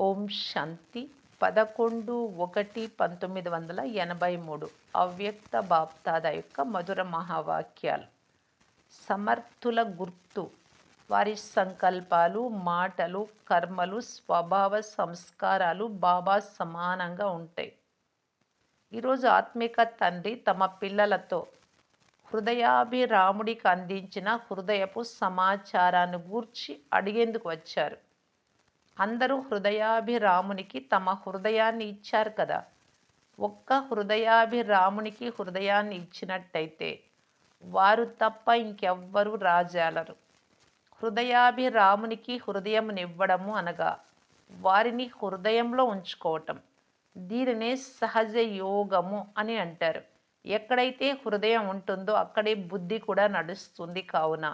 ఓం శాంతి. పదకొండు ఒకటి పంతొమ్మిది వందల ఎనభై మూడు. అవ్యక్త బాప్తాద యొక్క మధుర మహావాక్యాలు. సమర్థుల గుర్తు. వారి సంకల్పాలు మాటలు కర్మలు స్వభావ సంస్కారాలు బాబా సమానంగా ఉంటాయి. ఈరోజు ఆత్మిక తండ్రి తమ పిల్లలతో హృదయాభిరాముడికి అందించిన హృదయపు సమాచారాన్ని గూర్చి అడిగేందుకు వచ్చారు. అందరూ హృదయాభిరామునికి తమ హృదయాన్ని ఇచ్చారు కదా. ఒక్క హృదయాభిరామునికి హృదయాన్ని ఇచ్చినట్టయితే వారు తప్ప ఇంకెవ్వరూ రాజాలరు. హృదయాభిరామునికి హృదయమునివ్వడము అనగా వారిని హృదయంలో ఉంచుకోవటం. దీనినే సహజ యోగము అని అంటారు. ఎక్కడైతే హృదయం ఉంటుందో అక్కడే బుద్ధి కూడా నడుస్తుంది కావున.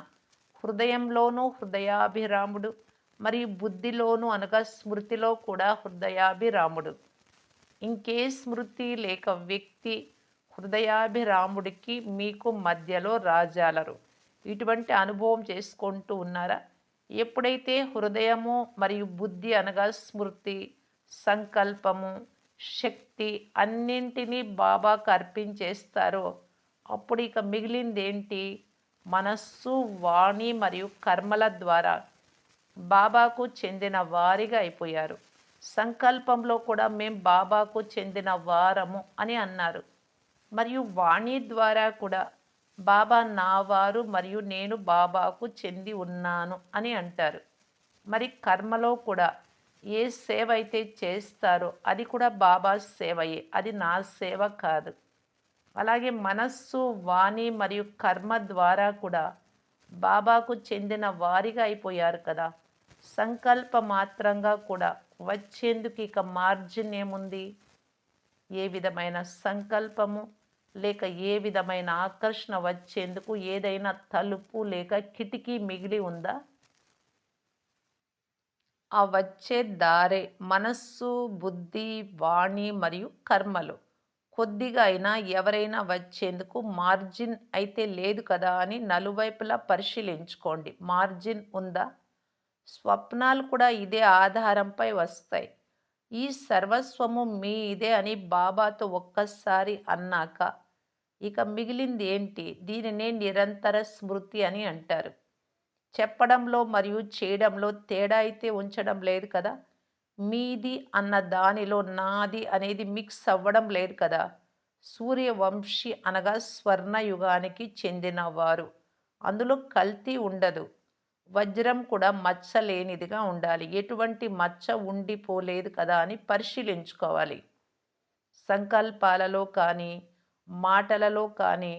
హృదయంలోనూ హృదయాభిరాముడు మరియు బుద్ధిలోను అనగా స్మృతిలో కూడా హృదయాభిరాముడు. ఇంకే స్మృతి లేక వ్యక్తి హృదయాభిరాముడికి మీకు మధ్యలో రాజాలరు. ఇటువంటి అనుభవం చేసుకుంటూ ఉన్నారా? ఎప్పుడైతే హృదయము మరియు బుద్ధి అనగా స్మృతి సంకల్పము శక్తి అన్నింటినీ బాబాకు అర్పించేస్తారో అప్పుడు ఇక మిగిలిందేంటి? మనస్సు వాణి మరియు కర్మల ద్వారా బాబాకు చెందిన వారిగా అయిపోయారు. సంకల్పంలో కూడా మేం బాబాకు చెందిన వారము అని అన్నారు. మరియు వాణి ద్వారా కూడా బాబా నా వారు మరియు నేను బాబాకు చెంది ఉన్నాను అని అంటారు. మరి కర్మలో కూడా ఏ సేవ అయితే చేస్తారో అది కూడా బాబా సేవయే అది నా సేవ కాదు. అలాగే మనస్సు వాణి మరియు కర్మ ద్వారా కూడా బాబాకు చెందిన వారిగా అయిపోయారు కదా. సంకల్ప మాత్రంగా కూడా వచ్చేందుకు ఇక మార్జిన్ ఏముంది? ఏ విధమైన సంకల్పము లేక ఏ విధమైన ఆకర్షణ వచ్చేందుకు ఏదైనా తలుపు లేక కిటికీ మిగిలి ఉందా? ఆ వచ్చే దారే మనస్సు బుద్ధి వాణి మరియు కర్మలు. కొద్దిగా అయినా ఎవరైనా వచ్చేందుకు మార్జిన్ అయితే లేదు కదా అని నలువైపులా పరిశీలించుకోండి. మార్జిన్ ఉందా? స్వప్నాలు కూడా ఇదే ఆధారంపై వస్తాయి. ఈ సర్వస్వము మీ ఇదే అని బాబాతో ఒక్కసారి అన్నాక ఇక మిగిలింది ఏంటి దీనినే నిరంతర స్మృతి అని అంటారు. చెప్పడంలో మరియు చేయడంలో తేడా అయితే ఉంచడం లేదు కదా? మీది అన్న దానిలో నాది అనేది మిక్స్ అవ్వడం లేదు కదా? సూర్యవంశి అనగా స్వర్ణయుగానికి చెందినవారు అందులో కల్తీ ఉండదు. వజ్రం కూడా మచ్చ లేనిదిగా ఉండాలి. ఎటువంటి మచ్చ ఉండిపోలేదు కదా అని పరిశీలించుకోవాలి. సంకల్పాలలో కానీ మాటలలో కానీ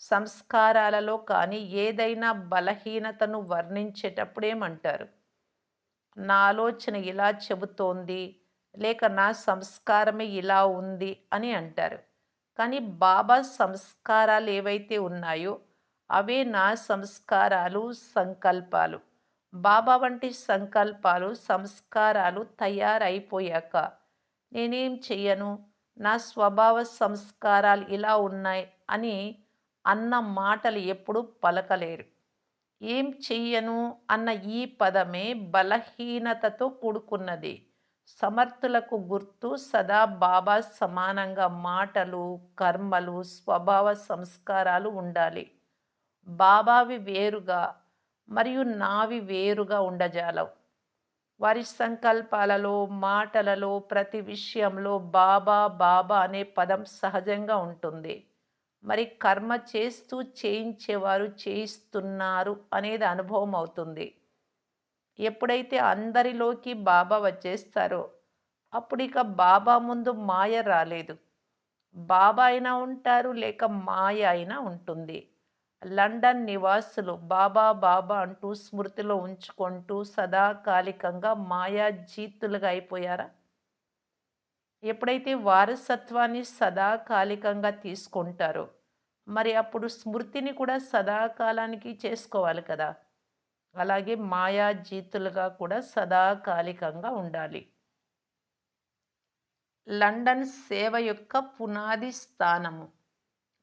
సంస్కారాలలో కానీ ఏదైనా బలహీనతను వర్ణించేటప్పుడేమంటారు? నా ఆలోచన ఇలా చెబుతోంది లేక నా సంస్కారమే ఇలా ఉంది అని అంటారు. కానీ బాబా సంస్కారాలు ఏవైతే ఉన్నాయో అవే నా సంస్కారాలు సంకల్పాలు. బాబా వంటి సంకల్పాలు సంస్కారాలు తయారైపోయాక నేనేం చెయ్యను? నా స్వభావ సంస్కారాలు ఇలా ఉన్నాయి అని అన్న మాటలు ఎప్పుడు పలకలేరు. ఏం చెయ్యను అన్న ఈ పదమే బలహీనతతో కూడుకున్నది. సమర్థులకు గుర్తు సదా బాబా సమానంగా మాటలు కర్మలు స్వభావ సంస్కారాలు ఉండాలి. బాబావి వేరుగా మరియు నావి వేరుగా ఉండజాలవు. వారి సంకల్పాలలో మాటలలో ప్రతి విషయంలో బాబా బాబా అనే పదం సహజంగా ఉంటుంది. మరి కర్మ చేస్తూ చేయించేవారు చేయిస్తున్నారు అనేది అనుభవం అవుతుంది. ఎప్పుడైతే అందరిలోకి బాబా వచ్చేస్తారో అప్పుడు ఇక బాబా ముందు మాయ రాలేదు. బాబా అయినా ఉంటారు లేక మాయ అయినా ఉంటుంది. లండన్ నివాసులు బాబా బాబా అంటూ స్మృతిలో ఉంచుకుంటూ సదాకాలికంగా మాయా జీతులుగా అయిపోయారా? ఎప్పుడైతే వారసత్వాన్ని సదాకాలికంగా తీసుకుంటారో మరి అప్పుడు స్మృతిని కూడా సదాకాలానికి చేసుకోవాలి కదా. అలాగే మాయాజీతులుగా కూడా సదాకాలికంగా ఉండాలి. లండన్ సేవ యొక్క పునాది స్థానము.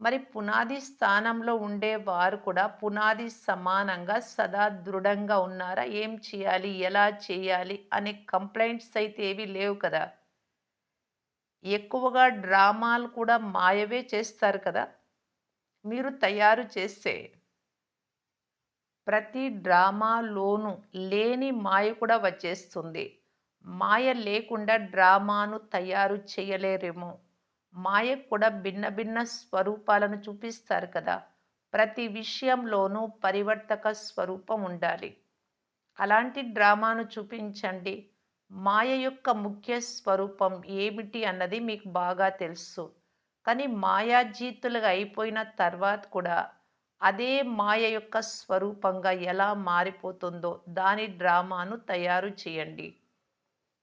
మరి పునాది స్థానంలో ఉండే వారు కూడా పునాది సమానంగా సదా దృఢంగా ఉన్నారా? ఏం చేయాలి? ఎలా చేయాలి? అనే కంప్లైంట్స్ అయితే ఏవి లేవు కదా. ఎక్కువగా డ్రామాలు కూడా మాయవే చేస్తారు కదా. మీరు తయారు చేస్తే ప్రతి డ్రామాలోనూ లేని మాయ కూడా వచ్చేస్తుంది. మాయ లేకుండా డ్రామాను తయారు చేయలేరేమో. మాయ కూడా భిన్న భిన్న స్వరూపాలను చూపిస్తారు కదా. ప్రతి విషయంలోనూ పరివర్తక స్వరూపం ఉండాలి. అలాంటి డ్రామాను చూపించండి. మాయ యొక్క ముఖ్య స్వరూపం ఏమిటి అన్నది మీకు బాగా తెలుసు. కానీ మాయాజీతులుగా అయిపోయిన తర్వాత కూడా అదే మాయ యొక్క స్వరూపంగా ఎలా మారిపోతుందో దాని డ్రామాను తయారు చేయండి.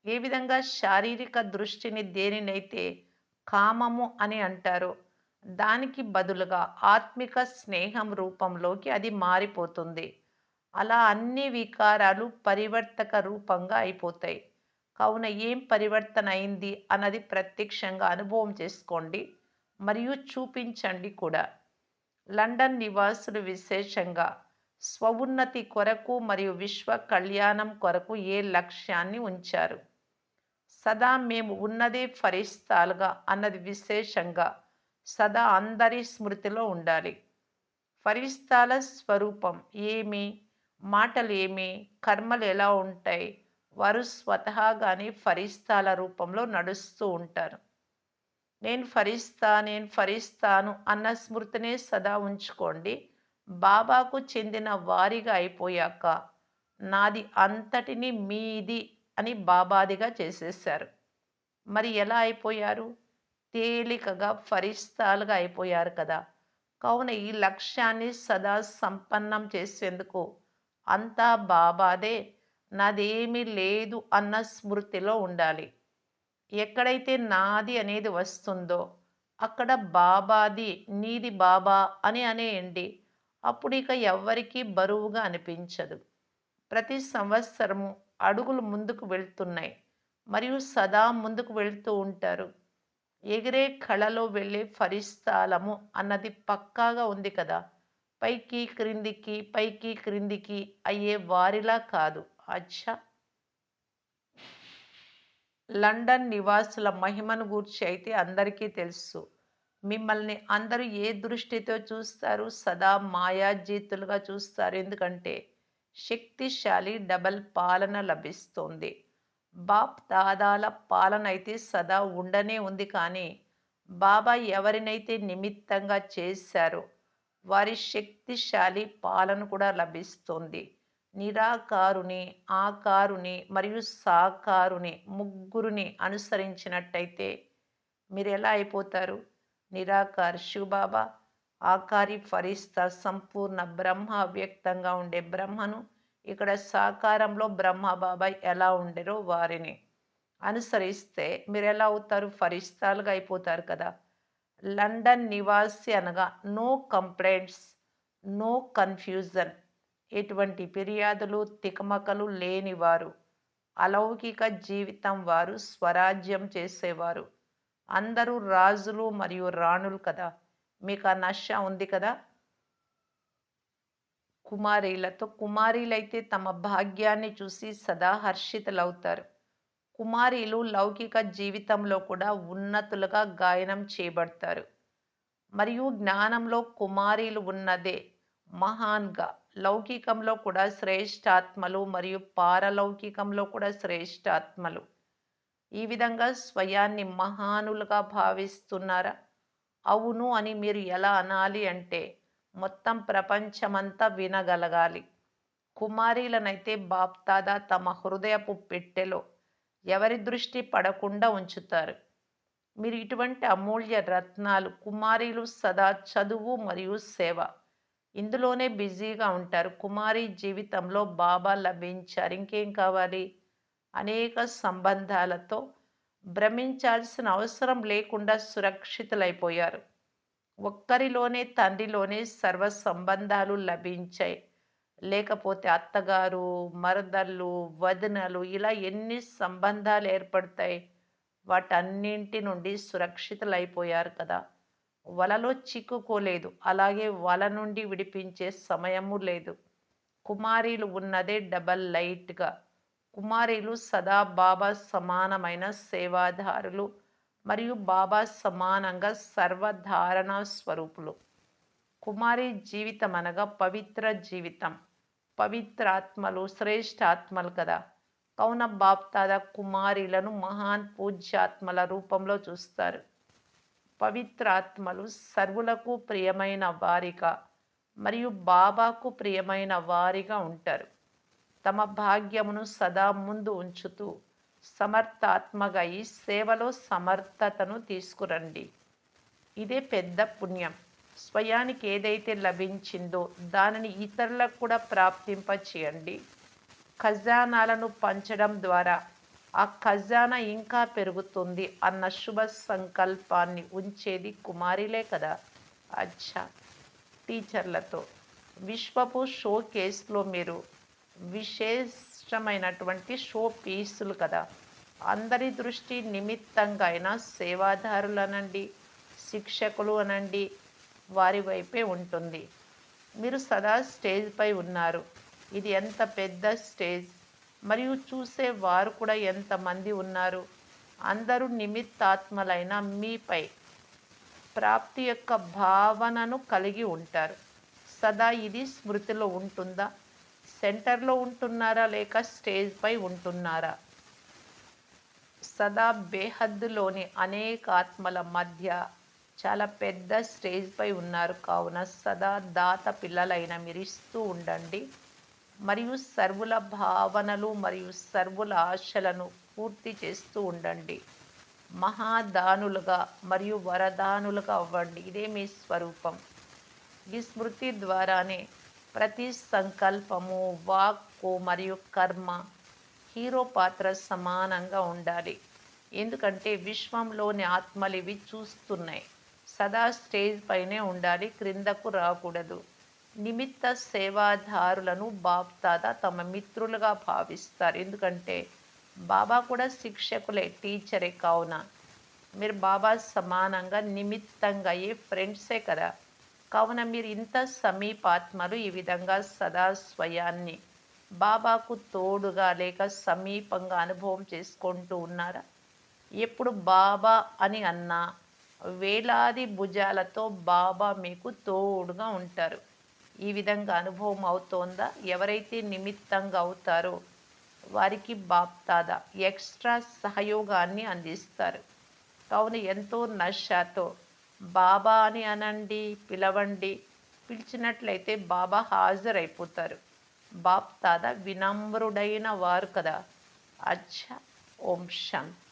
ఏ విధంగా శారీరక దృష్టిని దేనినైతే కామము అని అంటారు. దానికి బదులుగా ఆత్మిక స్నేహం రూపంలోకి అది మారిపోతుంది. అలా అన్ని వికారాలు పరివర్తక రూపంగా అయిపోతాయి. కావున ఏం పరివర్తన అయింది అన్నది ప్రత్యక్షంగా అనుభవం చేసుకోండి. మరియు చూపించండి కూడా. లండన్ నివాసులు విశేషంగా స్వవున్నతి కొరకు మరియు విశ్వ కళ్యాణం కొరకు ఏ లక్ష్యాన్ని ఉంచారు? సదా మేము ఉన్నదే ఫరిస్తాలుగా అన్నది విశేషంగా సదా అందరి స్మృతిలో ఉండాలి. ఫరిస్తాల స్వరూపం ఏమి? మాటలు ఏమి కర్మలు ఎలా ఉంటాయి? వారు స్వతహాగానే ఫరిస్తాల రూపంలో నడుస్తూ ఉంటారు. నేను ఫరిస్తా నేను ఫరిస్తాను అన్న స్మృతినే సదా ఉంచుకోండి. బాబాకు చెందిన వారిగా అయిపోయాక నాది అంతటిని మీది అని బాబాదిగా చేసేసారు మరి ఎలా అయిపోయారు? తేలికగా ఫరిస్తాలుగా అయిపోయారు కదా! కావున ఈ లక్ష్యాన్ని సదా సంపన్నం చేసేందుకు అంతా బాబాదే నాదేమీ లేదు అన్న స్మృతిలో ఉండాలి. ఎక్కడైతే నాది అనేది వస్తుందో అక్కడ బాబాది నీది బాబా అని అనేయండి అప్పుడు ఇక ఎవ్వరికీ బరువుగా అనిపించదు. ప్రతి సంవత్సరము అడుగులు ముందుకు వెళ్తున్నాయి. మరియు సదా ముందుకు వెళ్తూ ఉంటారు. ఎగిరే కళలో వెళ్ళే ఫరిస్తాలము అన్నది పక్కాగా ఉంది కదా. పైకి క్రిందికి పైకి క్రిందికి అయ్యే వారిలా కాదు. అచ్చా! లండన్ నివాసుల మహిమను గూర్చి అయితే అందరికీ తెలుసు. మిమ్మల్ని అందరూ ఏ దృష్టితో చూస్తారు? సదా మాయాజీతులుగా చూస్తారు. ఎందుకంటే శక్తిశాలి డబల్ పాలన లభిస్తోంది. బాప్ దాదాల పాలన అయితే సదా ఉండనే ఉంది కానీ బాబా ఎవరినైతే నిమిత్తంగా చేశారో వారి శక్తిశాలి పాలన కూడా లభిస్తుంది. నిరాకారుని ఆకారుని మరియు సాకారుని ముగ్గురుని అనుసరించినట్టయితే మీరు ఎలా అయిపోతారు? నిరాకార్ శివబాబా ఆకారి ఫరిస్తా సంపూర్ణ బ్రహ్మ వ్యక్తంగా ఉండే బ్రహ్మను ఇక్కడ సాకారంలో బ్రహ్మ బాబాయ్ ఎలా ఉండరో వారిని అనుసరిస్తే మీరు ఎలా అవుతారు? ఫరిస్తాలుగా అయిపోతారు కదా. లండన్ నివాసి అనగా నో కంప్లైంట్స్ నో కన్ఫ్యూజన్. ఎటువంటి ఫిర్యాదులు తికమకలు లేనివారు. అలౌకిక జీవితం వారు స్వరాజ్యం చేసేవారు. అందరూ రాజులు మరియు రాణులు కదా. మీకు ఆ నష ఉంది కదా? కుమారీలతో కుమారీలైతే తమ భాగ్యాన్ని చూసి సదా హర్షితులవుతారు. కుమారీలు లౌకిక జీవితంలో కూడా ఉన్నతులుగా గాయనం చేయబడతారు. మరియు జ్ఞానంలో కుమారీలు ఉన్నదే మహాన్గా. లౌకికంలో కూడా శ్రేష్టాత్మలు మరియు పారలౌకికంలో కూడా శ్రేష్టాత్మలు. ఈ విధంగా స్వయాన్ని మహానులుగా భావిస్తున్నారా? అవును అని మీరు ఎలా అనాలి అంటే మొత్తం ప్రపంచమంతా వినగలగాలి. కుమారీలనైతే బాప్తాదా తమ హృదయపు పెట్టెలో ఎవరి దృష్టి పడకుండా ఉంచుతారు. మీరు ఇటువంటి అమూల్య రత్నాలు కుమారీలు సదా చదువు మరియు సేవ. ఇందులోనే బిజీగా ఉంటారు. కుమారి జీవితంలో బాబా లభించారు. ఇంకేం కావాలి? అనేక సంబంధాలతో భ్రమించాల్సిన అవసరం లేకుండా సురక్షితులైపోయారు. ఒక్కరిలోనే తండ్రిలోనే సర్వ సంబంధాలు లభించాయి. లేకపోతే అత్తగారు మరదళ్ళు వదినలు ఇలా ఎన్ని సంబంధాలు ఏర్పడతాయి? వాటన్నింటి నుండి సురక్షితులైపోయారు కదా. వలలో చిక్కుకోలేదు. అలాగే వల నుండి విడిపించే సమయము లేదు. కుమారీలు ఉన్నదే డబల్ లైట్గా. కుమారీలు సదా బాబా సమానమైన సేవాదారులు మరియు బాబా సమానంగా సర్వధారణ స్వరూపులు. కుమారి జీవితం అనగా పవిత్ర జీవితం. పవిత్రాత్మలు శ్రేష్ఠాత్మలు కదా. కౌన బాప్తాద కుమారిలను మహాన్ పూజ్యాత్మల రూపంలో చూస్తారు. పవిత్రాత్మలు సర్వులకు ప్రియమైన వారిగా మరియు బాబాకు ప్రియమైన వారిగా ఉంటారు. తమ భాగ్యమును సదా ముందు ఉంచుతూ సమర్థాత్మగా ఈ సేవలో సమర్థతను తీసుకురండి. ఇదే పెద్ద పుణ్యం. స్వయానికి ఏదైతే లభించిందో దానిని ఇతరులకు కూడా ప్రాప్తింప చేయండి ఖజానాలను పంచడం ద్వారా ఆ ఖజానా ఇంకా పెరుగుతుంది అన్న శుభ సంకల్పాన్ని ఉంచేది కుమారిలే కదా. అచ్చా! టీచర్లతో. విశ్వపు షో కేసులో మీరు విశేషమైనటువంటి షో పీసులు కదా. అందరి దృష్టి నిమిత్తంగా అయినా సేవాదారులు అనండి శిక్షకులు అనండి వారి వైపే ఉంటుంది. మీరు సదా స్టేజ్పై ఉన్నారు. ఇది ఎంత పెద్ద స్టేజ్? మరియు చూసే వారు కూడా ఎంతమంది ఉన్నారు? అందరూ నిమిత్తాత్మలైన మీపై ప్రాప్తి యొక్క భావనను కలిగి ఉంటారు. సదా ఇది స్మృతిలో ఉంటుందా? సెంటర్లో ఉంటున్నారా లేక స్టేజ్పై ఉంటున్నారా? సదా బేహద్దులోని అనేక ఆత్మల మధ్య చాలా పెద్ద స్టేజ్పై ఉన్నారు. కావున సదా దాత పిల్లలైన మిరిస్తూ ఉండండి. మరియు సర్వుల భావనలు మరియు సర్వుల ఆశలను పూర్తి చేస్తూ ఉండండి. మహాదానులుగా మరియు వరదానులుగా అవ్వండి. ఇదే మీ స్వరూపం. ఈ స్మృతి ద్వారానే ప్రతి సంకల్పము వాక్కు మరియు కర్మ హీరో పాత్ర సమానంగా ఉండాలి. ఎందుకంటే విశ్వంలోని ఆత్మలు ఇవి చూస్తున్నాయి. సదా స్టేజ్ పైనే ఉండాలి క్రిందకు రాకూడదు. నిమిత్త సేవాదారులను బాప్తాద తమ మిత్రులుగా భావిస్తారు. ఎందుకంటే బాబా కూడా శిక్షకులే టీచరే కావున. మీరు బాబా సమానంగా నిమిత్తంగా అయ్యే ఫ్రెండ్సే కదా. కావున మీరు ఇంత సమీపాత్మలు ఈ విధంగా సదా స్వయాన్ని. బాబాకు తోడుగా లేక సమీపంగా అనుభవం చేసుకుంటూ ఉన్నారా? ఎప్పుడు బాబా అని అన్నా వేలాది భుజాలతో బాబా మీకు తోడుగా ఉంటారు. ఈ విధంగా అనుభవం అవుతోందా? ఎవరైతే నిమిత్తంగా అవుతారో వారికి బాప్తాదా? ఎక్స్ట్రా సహయోగాన్ని అందిస్తారు. కావున ఎంతో నషాతో బాబా అని అనండి పిలవండి. పిలిచినట్లయితే బాబా హాజరైపోతారు. బాప్తాద వినమ్రుడైన వారు కదా. అచ్చా ఓం శాంతి